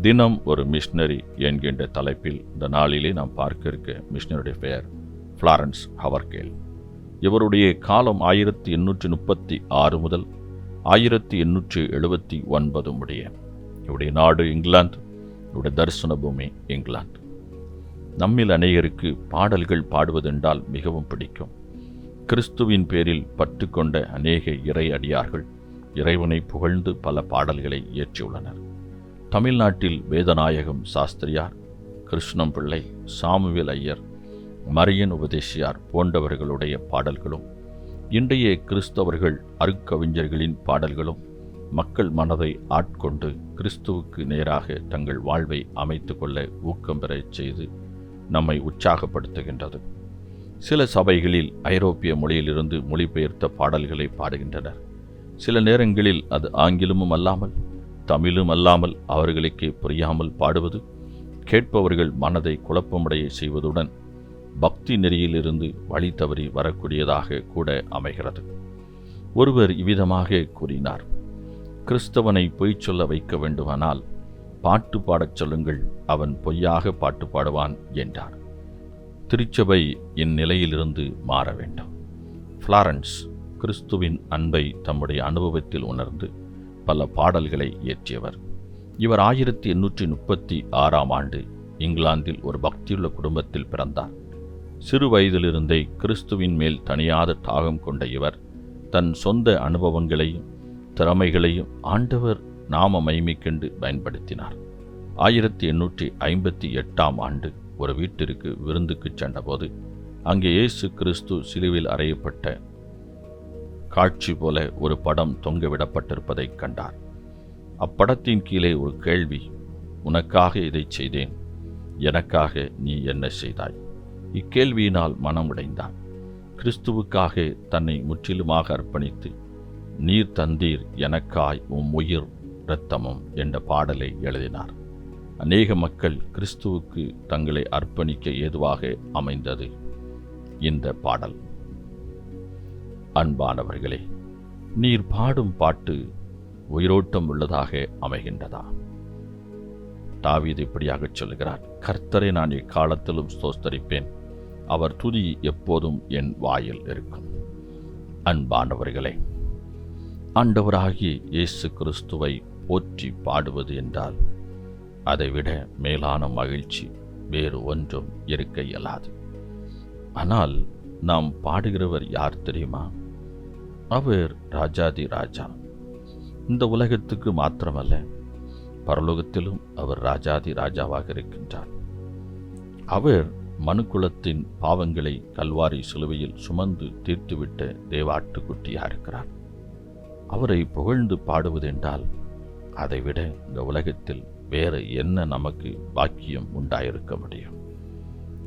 தினம் ஒரு மிஷினரி என்கின்ற தலைப்பில் இந்த நாளிலே நாம் பார்க்க இருக்க மிஷினருடைய பெயர் ஃப்ளாரன்ஸ் ஹவர்கேல் இவருடைய காலம் ஆயிரத்தி எண்ணூற்றி முப்பத்தி ஆறு முதல் ஆயிரத்தி எண்ணூற்றி எழுபத்தி ஒன்பது முடிய இவருடைய நாடு இங்கிலாந்து இவருடைய தரிசன பூமி இங்கிலாந்து. நம்மில் அநேகருக்கு பாடல்கள் பாடுவதென்றால் மிகவும் பிடிக்கும். கிறிஸ்துவின் பேரில் பற்றுக்கொண்ட அநேக இறை அடியார்கள் இறைவனை புகழ்ந்து பல பாடல்களை இயற்றியுள்ளனர். தமிழ்நாட்டில் வேதநாயகம் சாஸ்திரியார் கிருஷ்ணம் பிள்ளை சாமுவேல் ஐயர் மரியன் உபதேசியார் போன்றவர்களுடைய பாடல்களும் இன்றைய கிறிஸ்தவர்கள் அருக்கவிஞர்களின் பாடல்களும் மக்கள் மனதை ஆட்கொண்டு கிறிஸ்துவுக்கு நேராக தங்கள் வாழ்வை அமைத்து கொள்ள ஊக்கம் பெறச் செய்து நம்மை உற்சாகப்படுத்துகின்றது. சில சபைகளில் ஐரோப்பிய மொழியிலிருந்து மொழிபெயர்த்த பாடல்களை பாடுகின்றனர். சில நேரங்களில் அது ஆங்கிலமும் அல்லாமல் தமிழும் அல்லாமல் அவர்களுக்கே புரியாமல் பாடுவது கேட்பவர்கள் மனதை குழப்பமடைய செய்வதுடன் பக்தி நெறியிலிருந்து வழி தவறி வரக்கூடியதாக கூட அமைகிறது. ஒருவர் இவ்விதமாக கூறினார் கிறிஸ்தவனை பொய் சொல்ல வைக்க வேண்டுமானால் பாட்டு பாடச் சொல்லுங்கள் அவன் பொய்யாக பாட்டு பாடுவான் என்றார். திருச்சபை இந்நிலையிலிருந்து மாற வேண்டும். ஃப்ளாரன்ஸ் கிறிஸ்துவின் அன்பை தம்முடைய அனுபவத்தில் உணர்ந்து பல பாடல்களை இயற்றியவர். இவர் ஆயிரத்தி எண்ணூற்றி முப்பத்தி ஆறாம் ஆண்டு இங்கிலாந்தில் ஒரு பக்தியுள்ள குடும்பத்தில் பிறந்தார். சிறு வயதிலிருந்தே கிறிஸ்துவின் மேல் தனியாத தாகம் கொண்ட இவர் தன் சொந்த அனுபவங்களையும் திறமைகளையும் ஆண்டவர் நாம மைமிக்கண்டு பயன்படுத்தினார். ஆயிரத்தி எண்ணூற்றி ஐம்பத்தி எட்டாம் ஆண்டு ஒரு வீட்டிற்கு விருந்துக்கு சென்றபோது அங்கே இயேசு கிறிஸ்து சிலுவில் அறையப்பட்ட காட்சி போல ஒரு படம் தொங்கவிடப்பட்டிருப்பதைக் கண்டார். அப்படத்தின் கீழே ஒரு கேள்வி உனக்காக இதை செய்தேன் எனக்காக நீ என்ன செய்தாய்? இக்கேள்வியினால் மனம் உடைந்தான் கிறிஸ்துவுக்காக தன்னை முற்றிலுமாக அர்ப்பணித்து நீர் தந்தீர் எனக்காய் உம் உயிர் இரத்தமும் என்ற பாடலை எழுதினார். அநேக மக்கள் கிறிஸ்துவுக்கு தங்களை அர்ப்பணிக்க ஏதுவாக அமைந்தது இந்த பாடல். அன்பானவர்களே நீர் பாடும் பாட்டு உயிரோட்டம் உள்ளதாக அமைகின்றதா? தாவீது இப்படியாகச் சொல்கிறார் கர்த்தரை நான் இக்காலத்திலும் ஸ்தோஸ்தரிப்பேன். அவர் துதி எப்போதும் என் வாயில் இருக்கும். அன்பானவர்களே ஆண்டவராகிய இயேசு கிறிஸ்துவை போற்றி பாடுவது என்றால் அதைவிட மேலான மகிழ்ச்சி வேறு ஒன்றும் இருக்க இயலாது ஆனால் நாம் பாடுகிறவர் யார் தெரியுமா? அவர் ராஜாதி ராஜா. இந்த உலகத்துக்கு மாத்திரமல்ல பரலோகத்திலும் அவர் ராஜாதி ராஜாவாக இருக்கின்றார். அவர் மனுக்குலத்தின் பாவங்களை கல்வாரி சிலுவையில் சுமந்து தீர்த்துவிட்ட தேவாட்டுக்குட்டியாக இருக்கிறார் அவரை புகழ்ந்து பாடுவதென்றால் அதைவிட இந்த உலகத்தில் வேறு என்ன நமக்கு பாக்கியம் உண்டாயிருக்க முடியும்?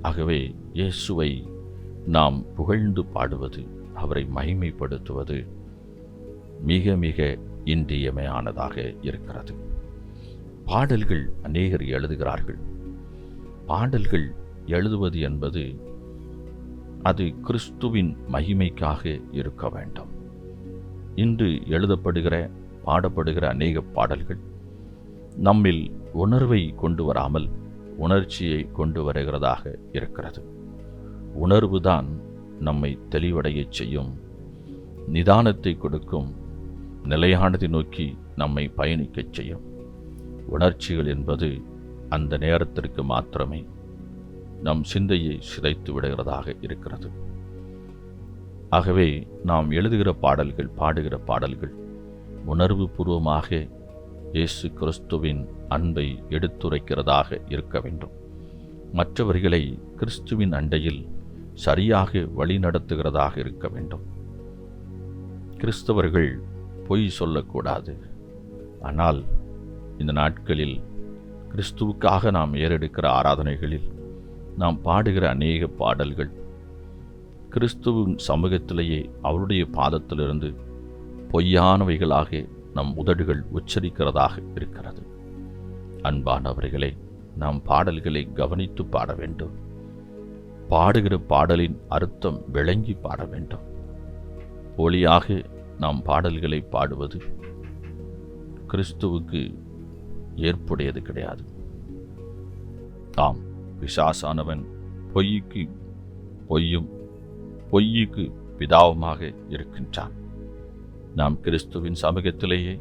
ஆகவே இயேசுவை நாம் புகழ்ந்து பாடுவது அவரை மகிமைப்படுத்துவது மிக மிக இன்றியமையானதாக இருக்கிறது. பாடல்கள் அநேகர் எழுதுகிறார்கள். பாடல்கள் எழுதுவது என்பது அது கிறிஸ்துவின் மகிமைக்காக இருக்க வேண்டும். இன்று எழுதப்படுகிற பாடப்படுகிற அநேக பாடல்கள் நம்மில் உணர்வை கொண்டு வராமல் உணர்ச்சியை கொண்டு வருகிறதாக இருக்கிறது. உணர்வுதான் நம்மை தெளிவடையச் செய்யும். நிதானத்தை கொடுக்கும். நிலையானதை நோக்கி நம்மை பயணிக்கச் செய்யும். உணர்ச்சிகள் என்பது அந்த நேரத்திற்கு மாத்திரமே. நம் சிந்தையை சிதைத்து விடுகிறதாக இருக்கிறது. ஆகவே நாம் எழுதுகிற பாடல்கள் பாடுகிற பாடல்கள் உணர்வு பூர்வமாக இயேசு கிறிஸ்துவின் அன்பை எடுத்துரைக்கிறதாக இருக்க வேண்டும். மற்றவர்களை கிறிஸ்துவின் அண்டையில் சரியாக வழிநடத்துகிறதாக இருக்க வேண்டும். கிறிஸ்தவர்கள் பொய் சொல்லக்கூடாது. ஆனால் இந்த நாட்களில் கிறிஸ்துவுக்காக நாம் ஏறெடுக்கிற ஆராதனைகளில் நாம் பாடுகிற அநேக பாடல்கள் கிறிஸ்துவின் சமூகத்திலேயே அவருடைய பாதத்திலிருந்து பொய்யானவைகளாக நம் உதடுகள் உச்சரிக்கிறதாக இருக்கிறது. அன்பானவர்களே நாம் பாடல்களை கவனித்து பாட வேண்டும். பாடுகிற பாடலின் அர்த்தம் விளங்கி பாட வேண்டும். ஒளியாக நாம் பாடல்களை பாடுவது கிறிஸ்துவுக்கு ஏற்புடையது கிடையாது. ஆம் பிசாசானவன் பொய்க்கு பொய்யும் பொய்யுக்கு பிதாவுமாக இருக்கின்றான். நாம் கிறிஸ்துவின் சமூகத்திலேயே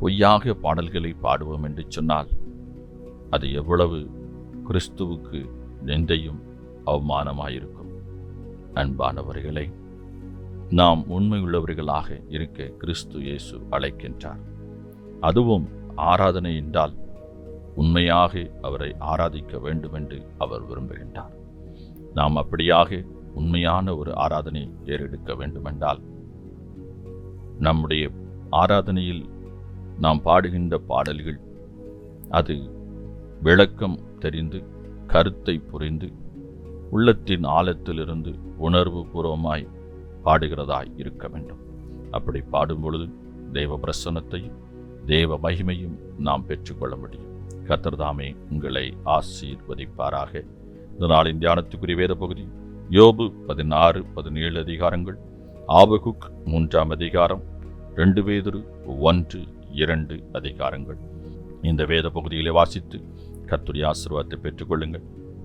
பொய்யாக பாடல்களை பாடுவோம் என்று சொன்னால் அது எவ்வளவு கிறிஸ்துவுக்கு நெந்தையும் அவமானமாயிருக்கும். அன்பானவர்களை நாம் உண்மையுள்ளவர்களாக இருக்க கிறிஸ்து இயேசு அழைக்கின்றார். அதுவும் ஆராதனை என்றால் உண்மையாக அவரை ஆராதிக்க வேண்டும் என்று அவர் விரும்புகின்றார். நாம் அப்படியாக உண்மையான ஒரு ஆராதனை ஏறெடுக்க வேண்டுமென்றால் நம்முடைய ஆராதனையில் நாம் பாடுகின்ற பாடல்கள் அது விளக்கம் தெரிந்து கருத்தை புரிந்து உள்ளத்தின் ஆழத்திலிருந்து உணர்வு பூர்வமாய் பாடுகிறதாய் இருக்க வேண்டும். அப்படி பாடும் பொழுது தெய்வ பிரசன்னத்தையும் தேவ மகிமையும் நாம் பெற்றுக்கொள்ள முடியும். கத்தர்தாமே உங்களை ஆசீர்வதிப்பாராக. இந்த நாளின் தியானத்துக்குரிய வேத பகுதி யோபு பதினாறு பதினேழு அதிகாரங்கள் ஆபகுக் மூன்றாம் அதிகாரம் ரெண்டு பேதுரு ஒன்று இரண்டு அதிகாரங்கள். இந்த வேத பகுதியிலே வாசித்து கத்துரி ஆசீர்வாதத்தை பெற்றுக்கொள்ளுங்கள்.